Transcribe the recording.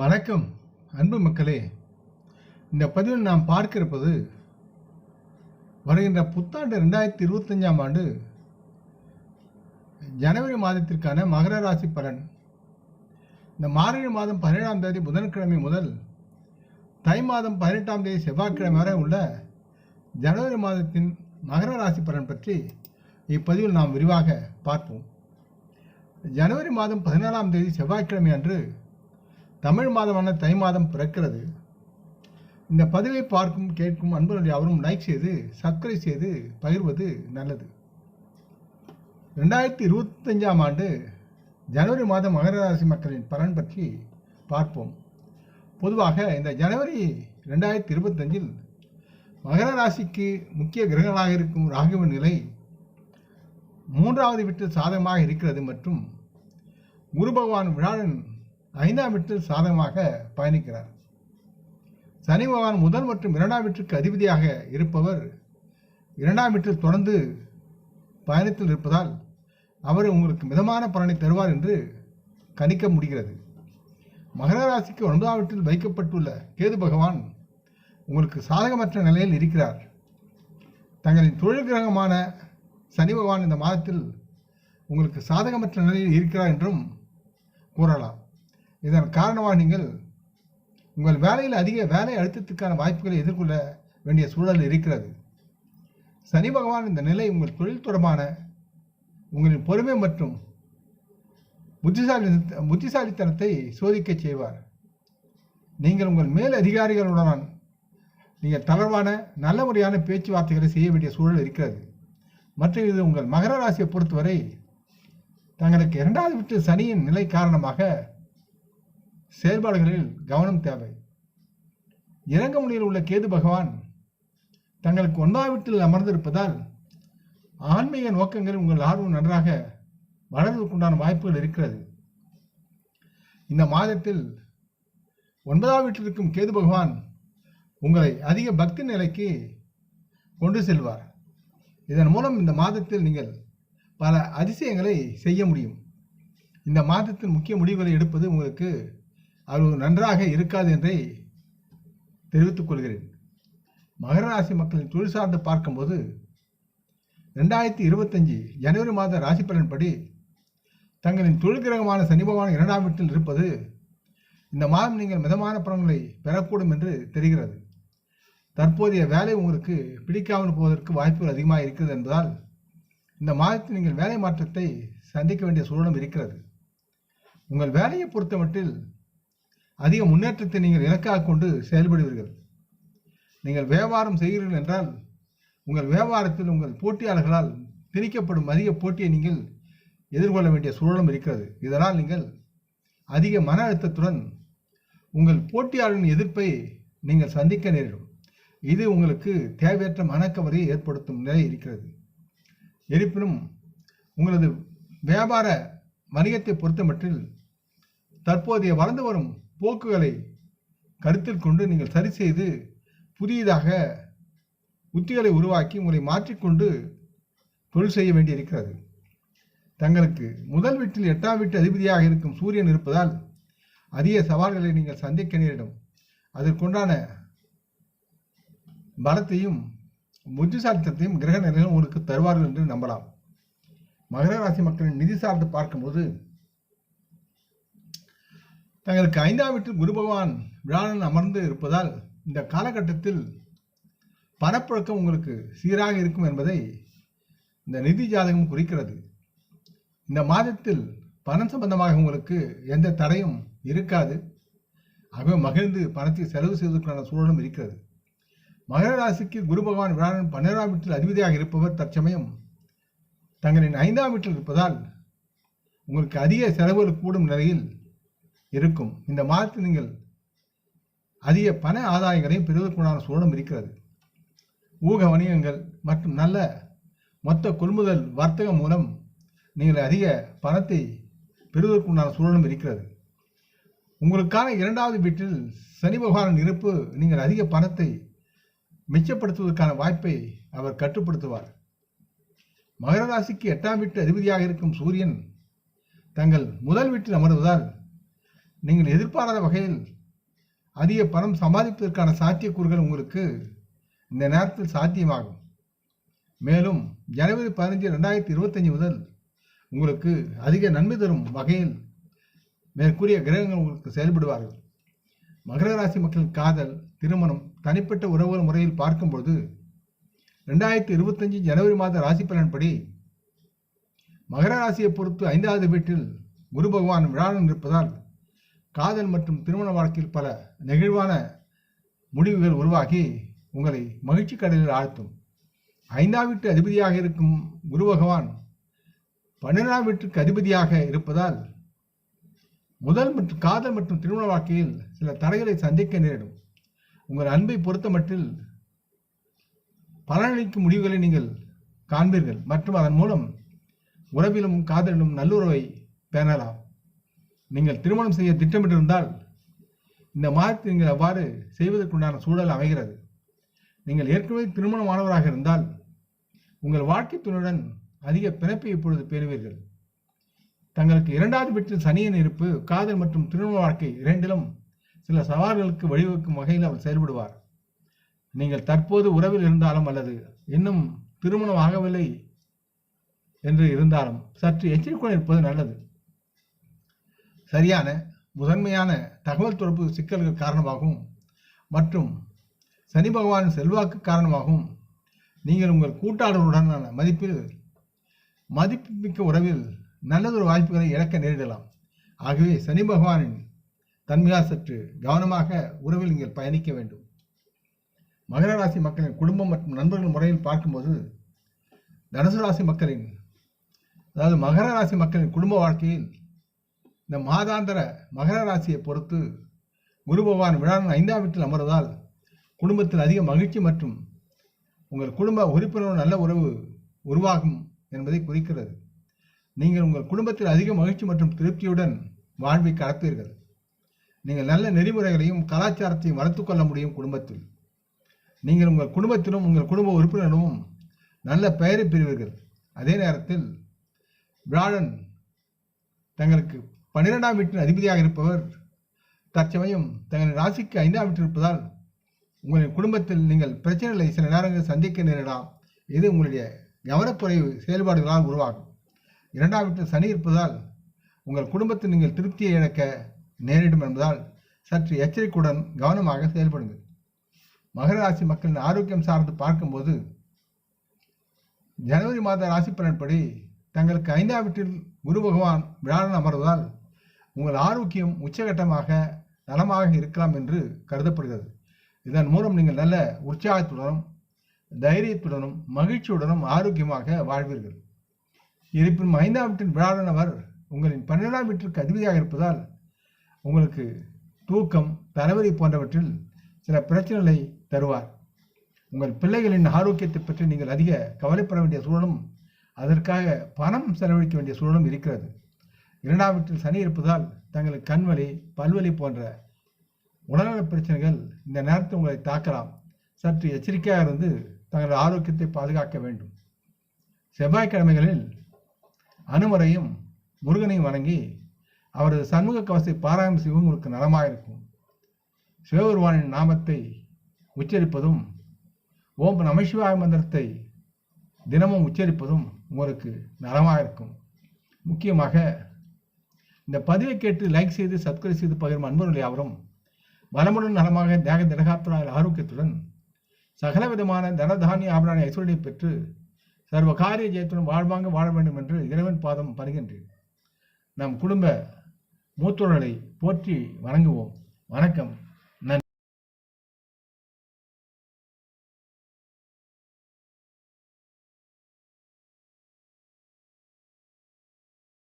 வணக்கம் அன்பு மக்களே. இந்த பதிவில் நாம் பார்க்க இருப்பது வருகின்ற புத்தாண்டு ரெண்டாயிரத்தி இருபத்தஞ்சாம் ஆண்டு ஜனவரி மாதத்திற்கான மகர ராசி பலன். இந்த மார்கழி மாதம் பதினேழாம் தேதி புதன்கிழமை முதல் தை மாதம் பதினெட்டாம் தேதி செவ்வாய்க்கிழமை வரை உள்ள ஜனவரி மாதத்தின் மகர ராசி பலன் பற்றி இப்பதிவில் நாம் விரிவாக பார்ப்போம். ஜனவரி மாதம் பதினாலாம் தேதி செவ்வாய்க்கிழமை அன்று தமிழ் மாதமான தை மாதம் பிறக்கிறது. இந்த பதிவை பார்க்கும் கேட்கும் அன்பர்களுடைய அவரும் லைக் செய்து சப்ஸ்கிரைப் செய்து பகிர்வது நல்லது. ரெண்டாயிரத்தி இருபத்தஞ்சாம் ஆண்டு ஜனவரி மாதம் மகர ராசி மக்களின் பலன் பற்றி பார்ப்போம். பொதுவாக இந்த ஜனவரி ரெண்டாயிரத்தி இருபத்தஞ்சில் மகர ராசிக்கு முக்கிய கிரகங்களாக இருக்கும் ராகுவின் நிலை மூன்றாவது வீட்டில் சாதகமாக இருக்கிறது மற்றும் குரு பகவான் விழாவின் ஐந்தாம் வீட்டில் சாதகமாக பயணிக்கிறார். சனி பகவான் முதல் மற்றும் இரண்டாம் வீட்டிற்கு அதிபதியாக இருப்பவர் இரண்டாம் வீட்டில் தொடர்ந்து பயணத்தில் இருப்பதால் அவர் உங்களுக்கு மிதமான பலனை தருவார் என்று கணிக்க முடிகிறது. மகர ராசிக்கு ஒன்பதாம் வீட்டில் வைக்கப்பட்டுள்ள கேது பகவான் உங்களுக்கு சாதகமற்ற நிலையில் இருக்கிறார். தங்களின் தொழில் கிரகமான சனி பகவான் இந்த மாதத்தில் உங்களுக்கு சாதகமற்ற நிலையில் இருக்கிறார் என்றும் கூறலாம். இதன் காரணமாக நீங்கள் உங்கள் வேலையில் அதிக வேலை அழுத்தத்துக்கான வாய்ப்புகளை எதிர்கொள்ள வேண்டிய சூழல் இருக்கிறது. சனி பகவான் இந்த நிலை உங்கள் தொழில் தொடர்பான உங்களின் பொறுமை மற்றும் புத்திசாலி புத்திசாலித்தனத்தை சோதிக்க செய்வார். நீங்கள் உங்கள் மேல் அதிகாரிகளுடன் நீங்கள் தளர்வான நல்ல முறையான பேச்சுவார்த்தைகளை செய்ய வேண்டிய சூழல் இருக்கிறது. மற்றும் இது உங்கள் மகர ராசியை பொறுத்தவரை தங்களுக்கு இரண்டாவது வீட்டு சனியின் நிலை காரணமாக செயல்பாடுகளில் கவனம் தேவை. இறங்கமுனையில் உள்ள கேது பகவான் தங்களுக்கு ஒன்றா வீட்டில் அமர்ந்திருப்பதால் ஆன்மீக நோக்கங்களில் உங்கள் ஆர்வம் நன்றாக வளர்வதற்குண்டான வாய்ப்புகள் இருக்கிறது. இந்த மாதத்தில் ஒன்பதாம் வீட்டில் இருக்கும் கேது பகவான் உங்களை அதிக பக்தி நிலைக்கு கொண்டு செல்வார். இதன் மூலம் இந்த மாதத்தில் நீங்கள் பல அதிசயங்களை செய்ய முடியும். இந்த மாதத்தின் முக்கிய முடிவுகளை எடுப்பது உங்களுக்கு அவ்வளவு நன்றாக இருக்காது என்றே தெரிவித்துக் கொள்கிறேன். மகர ராசி மக்களின் தொழில் சார்ந்து பார்க்கும்போது ரெண்டாயிரத்தி இருபத்தஞ்சு ஜனவரி மாத ராசி பலன்படி தங்களின் தொழில் கிரகமான சனி பகவான் இரண்டாம் வீட்டில் இருப்பது இந்த மாதம் நீங்கள் மிதமான பலன்களை பெறக்கூடும் என்று தெரிகிறது. தற்போதைய வேலை உங்களுக்கு பிடிக்காமல் போவதற்கு வாய்ப்புகள் அதிகமாக இருக்கிறது என்பதால் இந்த மாதத்தில் நீங்கள் வேலை மாற்றத்தை சந்திக்க வேண்டிய சூழலும் இருக்கிறது. உங்கள் வேலையை பொறுத்தமட்டில் அதிக முன்னேற்றத்தை நீங்கள் இலக்காக கொண்டு செயல்படுவீர்கள். நீங்கள் வியாபாரம் செய்கிறீர்கள் என்றால் உங்கள் வியாபாரத்தில் உங்கள் போட்டியாளர்களால் திணிக்கப்படும் அதிக போட்டியை நீங்கள் எதிர்கொள்ள வேண்டிய சூழலும் இருக்கிறது. இதனால் நீங்கள் அதிக மன அழுத்தத்துடன் உங்கள் போட்டியாளரின் எதிர்ப்பை நீங்கள் சந்திக்க நேரிடும். இது உங்களுக்கு தேவையற்ற மனக்கவரையை ஏற்படுத்தும் நிலை இருக்கிறது. இருப்பினும் உங்களது வியாபார வணிகத்தை பொறுத்தமட்டில் தற்போதைய வளர்ந்து வரும் போக்குகளை கருத்தில் கொண்டு நீங்கள் சரி செய்து புதியதாக உத்திகளை உருவாக்கி உங்களை மாற்றிக்கொண்டு தொழில் செய்ய வேண்டியிருக்கிறது. தங்களுக்கு முதல் வீட்டில் எட்டாம் வீட்டு அதிபதியாக இருக்கும் சூரியன் இருப்பதால் அதிக சவால்களை நீங்கள் சந்திக்க நேரிடும். அதற்குண்டான பலத்தையும் புத்திசாலித்தத்தையும் கிரக நிலையும் உங்களுக்கு தருவார்கள் என்று நம்பலாம். மகர ராசி மக்களின் நிதி சார்ந்து பார்க்கும்போது தங்களுக்கு ஐந்தாம் வீட்டில் குரு பகவான் விழானன் அமர்ந்து இருப்பதால் இந்த காலகட்டத்தில் பணப்புழக்கம் உங்களுக்கு சீராக இருக்கும் என்பதை இந்த நிதி ஜாதகம் குறிக்கிறது. இந்த மாதத்தில் பணம் சம்பந்தமாக உங்களுக்கு எந்த தடையும் இருக்காது. ஆகவே மகிழ்ந்து பணத்தை செலவு செய்வதற்கான சூழலும் இருக்கிறது. மகர ராசிக்கு குரு பகவான் விழாவின் பன்னிரெண்டாம் வீட்டில் அதிபதியாக இருப்பவர் தற்சமயம் தங்களின் ஐந்தாம் வீட்டில் இருப்பதால் உங்களுக்கு அதிக செலவுகள் கூடும் நிலையில் இருக்கும். இந்த மாதத்தில் நீங்கள் அதிக பண ஆதாயங்களையும் பெறுவதற்குண்டான சூழலும் இருக்கிறது. ஊக வணிகங்கள் மற்றும் நல்ல மொத்த கொள்முதல் வர்த்தகம் மூலம் நீங்கள் அதிக பணத்தை பெறுவதற்குண்டான சூழலும் இருக்கிறது. உங்களுக்கான இரண்டாவது வீட்டில் சனி பகவானின் இருப்பு நீங்கள் அதிக பணத்தை மிச்சப்படுத்துவதற்கான வாய்ப்பை அவர் கட்டுப்படுத்துவார். மகர ராசிக்கு எட்டாம் வீட்டு அதிபதியாக இருக்கும் சூரியன் தங்கள் முதல் வீட்டில் அமர்வதால் நீங்கள் எதிர்பாராத வகையில் அதிக பணம் சம்பாதிப்பதற்கான சாத்தியக்கூறுகள் உங்களுக்கு இந்த நேரத்தில் சாத்தியமாகும். மேலும் ஜனவரி பதினஞ்சு ரெண்டாயிரத்தி இருபத்தஞ்சி முதல் உங்களுக்கு அதிக நன்மை தரும் வகையில் மேற்கூறிய கிரகங்கள் உங்களுக்கு செயல்படுவார்கள். மகர ராசி மக்களின் காதல் திருமணம் தனிப்பட்ட உறவுகள் முறையில் பார்க்கும்போது ரெண்டாயிரத்தி இருபத்தஞ்சு ஜனவரி மாத ராசி பலன்படி மகர ராசியை பொறுத்து ஐந்தாவது வீட்டில் குரு பகவான் விழாடன் இருப்பதால் காதல் மற்றும் திருமண வாழ்க்கையில் பல நெகிழ்வான முடிவுகள் உருவாகி உங்களை மகிழ்ச்சி கடலில் ஆழ்த்தும். ஐந்தாம் வீட்டு அதிபதியாக இருக்கும் குரு பகவான் பன்னிரெண்டாம் வீட்டுக்கு அதிபதியாக இருப்பதால் முதல் மற்றும் காதல் மற்றும் திருமண வாழ்க்கையில் சில தடைகளை சந்திக்க நேரிடும். உங்கள் அன்பை பொறுத்தமட்டில் பலனளிக்கும் முடிவுகளை நீங்கள் காண்பீர்கள். மற்றும் அதன் மூலம் உறவிலும் காதலிலும் நல்லுறவை பேணலாம். நீங்கள் திருமணம் செய்ய திட்டமிட்டிருந்தால் இந்த மாதத்தில் நீங்கள் அவ்வாறு செய்வதற்குண்டான சூழல் அமைகிறது. நீங்கள் ஏற்கனவே திருமணமானவராக இருந்தால் உங்கள் வாழ்க்கை துணையுடன் அதிக பிறப்பை இப்பொழுது பெறுவீர்கள் தங்களுக்கு இரண்டாவது வீட்டில் சனியின் இருப்பு காதல் மற்றும் திருமண வாழ்க்கை இரண்டிலும் சில சவால்களுக்கு வழிவகுக்கும் வகையில் அவர் செயல்படுவார். நீங்கள் தற்போது உறவில் இருந்தாலும் அல்லது இன்னும் திருமணம் ஆகவில்லை என்று இருந்தாலும் சற்று எச்சரிக்கையுடன் இருப்பது நல்லது. சரியான முதன்மையான தகவல் தொடர்பு சிக்கல்கள் காரணமாகவும் மற்றும் சனி பகவான் செல்வாக்கு காரணமாகவும் நீங்கள் உங்கள் கூட்டாளர்களுடனான மதிப்பில் மதிப்புமிக்க உறவில் நல்லதொரு வாய்ப்புகளை இழக்க நேரிடலாம். ஆகவே சனி பகவானின் தன்மையால் சற்று கவனமாக உறவில் நீங்கள் பயணிக்க வேண்டும். மகர ராசி மக்களின் குடும்பம் மற்றும் நண்பர்கள் முறையில் பார்க்கும்போது தனுசு ராசி மக்களின் அதாவது மகர ராசி மக்களின் குடும்ப வாழ்க்கையில் இந்த மாதாந்திர மகர ராசியை பொறுத்து குரு பகவான் விழாவின் ஐந்தாம் வீட்டில் அமர்வதால் குடும்பத்தில் அதிக மகிழ்ச்சி மற்றும் உங்கள் குடும்ப உறுப்பினரும் நல்ல உறவு உருவாகும் என்பதை குறிக்கிறது. நீங்கள் உங்கள் குடும்பத்தில் அதிக மகிழ்ச்சி மற்றும் திருப்தியுடன் வாழ்வை கடப்பீர்கள் நீங்கள் நல்ல நெறிமுறைகளையும் கலாச்சாரத்தையும் வளர்த்துக் கொள்ள முடியும் குடும்பத்தில். நீங்கள் உங்கள் குடும்பத்திலும் உங்கள் குடும்ப உறுப்பினரும் நல்ல பெயரை பெறுவீர்கள். அதே நேரத்தில் வியாழன் தங்களுக்கு பன்னிரெண்டாம் வீட்டின் அதிபதியாக இருப்பவர் தற்சமயம் தங்கள் ராசிக்கு ஐந்தாம் வீட்டில் இருப்பதால் உங்களின் குடும்பத்தில் நீங்கள் பிரச்சனைகளை சில நேரங்களில் சந்திக்க நேரிடலாம். இது உங்களுடைய கவனக்குறைவு செயல்பாடுகளால் உருவாகும். இரண்டாம் வீட்டில் சனி இருப்பதால் உங்கள் குடும்பத்தில் நீங்கள் திருப்தியை இழக்க நேரிடும் என்பதால் சற்று எச்சரிக்கையுடன் கவனமாக செயல்படுங்கள். மகர ராசி மக்களின் ஆரோக்கியம் சார்ந்து பார்க்கும்போது ஜனவரி மாத ராசி பலன்படி தங்களுக்கு ஐந்தாம் வீட்டில் குரு பகவான் விழாடன் அமர்வதால் உங்கள் ஆரோக்கியம் உச்சகட்டமாக நலமாக இருக்கலாம் என்று கருதப்படுகிறது. இதன் மூலம் நீங்கள் நல்ல உற்சாகத்துடனும் தைரியத்துடனும் மகிழ்ச்சியுடனும் ஆரோக்கியமாக வாழ்வீர்கள். இருப்பினும் ஐந்தாம் வீட்டின் விழாவினவர் உங்களின் பன்னிரெண்டாம் வீட்டிற்கு அதிபதியாக இருப்பதால் உங்களுக்கு தூக்கம் தலைவலி போன்றவற்றில் சில பிரச்சனைகளை தருவார். உங்கள் பிள்ளைகளின் ஆரோக்கியத்தை பற்றி நீங்கள் அதிக கவலைப்பட வேண்டிய சூழலும் அதற்காக பணம் செலவழிக்க வேண்டிய சூழலும் இருக்கிறது. இரண்டாம் வீட்டில் சனி இருப்பதால் தங்களுக்கு கண்வலி பல்வலி போன்ற உடல்நல பிரச்சனைகள் இந்த நேரத்தில் உங்களை தாக்கலாம். சற்று எச்சரிக்கையாக இருந்து தங்களது ஆரோக்கியத்தை பாதுகாக்க வேண்டும். செவ்வாய்க்கிழமைகளில் அனுமரையும் முருகனையும் வணங்கி அவரது சண்முக கவசத்தை பாராயணம் செய்வது உங்களுக்கு நலமாக இருக்கும். சிவபெருமானின் நாமத்தை உச்சரிப்பதும் ஓம் நமசிவாய மந்திரத்தை தினமும் உச்சரிப்பதும் உங்களுக்கு நலமாக இருக்கும். முக்கியமாக இந்த பதிவை கேட்டு லைக் செய்து சப்ஸ்கிரைப் செய்து பகிரும் அன்பர்கள் அவரும் வளமுடன் நலமாக தேக திடகாத்திராய ஆரோக்கியத்துடன் சகலவிதமான தனதானிய ஆபரண ஐஸ்வர்யை பெற்று சர்வ காரிய ஜெயத்துடன் வாழ்வாங்க வாழ வேண்டும் என்று இறைவன் பாதம் பருகின்றேன் நம் குடும்ப மூத்தோர்களை போற்றி வணங்குவோம். வணக்கம்.